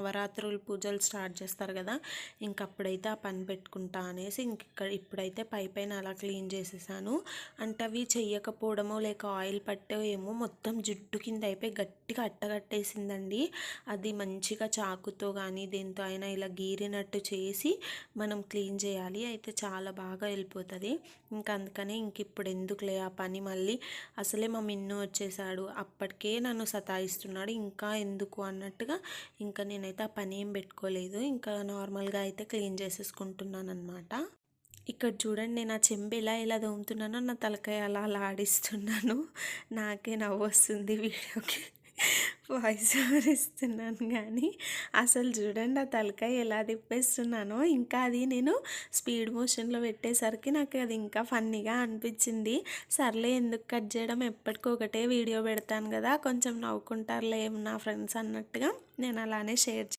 నవరాత్రులు పూజలు స్టార్ట్ చేస్తారు కదా. ఇంక అప్పుడైతే ఆ పని పెట్టుకుంటా అనేసి ఇంక ఇక్కడ ఇప్పుడైతే పై పైన అలా క్లీన్ చేసేసాను. అంటే అవి చెయ్యకపోవడమో లేక ఆయిల్ పట్టో ఏమో మొత్తం జుట్టు కింద అయిపోయి గట్టిగా అట్టగట్టేసిందండి. అది మంచిగా చాకుతో కానీ దేంతో అయినా ఇలా గీరినట్టు చేసి మనం క్లీన్ చేయాలి. అయితే చాలా బాగా వెళ్ళిపోతుంది. ఇంకా అందుకనే ఇంక ఇప్పుడు ఎందుకులే ఆ పని మళ్ళీ. అసలే మా మిన్ను వచ్చేసాడు. అప్పటికే నన్ను సతాయిస్తున్నాడు. ఇంకా ఎందుకు అన్నట్టుగా ఇంకా నేను అయితే ఆ పని ఏం పెట్టుకోలేదు. ఇంకా నార్మల్గా అయితే క్లీన్ చేసేసుకుంటున్నాను అనమాట ఇక్కడ చూడండి నేను ఆ చెంబు ఎలా ఎలా దోముతున్నానో నా తలకాయ అలా అలా ఆడిస్తున్నాను. నాకే నవ్వు వస్తుంది వీడియోకి. వాయిస్ ఓవర్ ఇస్తున్నాను కానీ అసలు చూడండి ఆ తలకాయ ఎలా తిప్పేస్తున్నానో. ఇంకా అది నేను స్పీడ్ మోషన్లో పెట్టేసరికి నాకు అది ఇంకా ఫన్నీగా అనిపించింది. సర్లే ఎందుకు కట్ చేయడం? ఎప్పటికొకటే వీడియో పెడతాను కదా కొంచెం నవ్వుకుంటారులే నా ఫ్రెండ్స్ అన్నట్టుగా నేను అలానే షేర్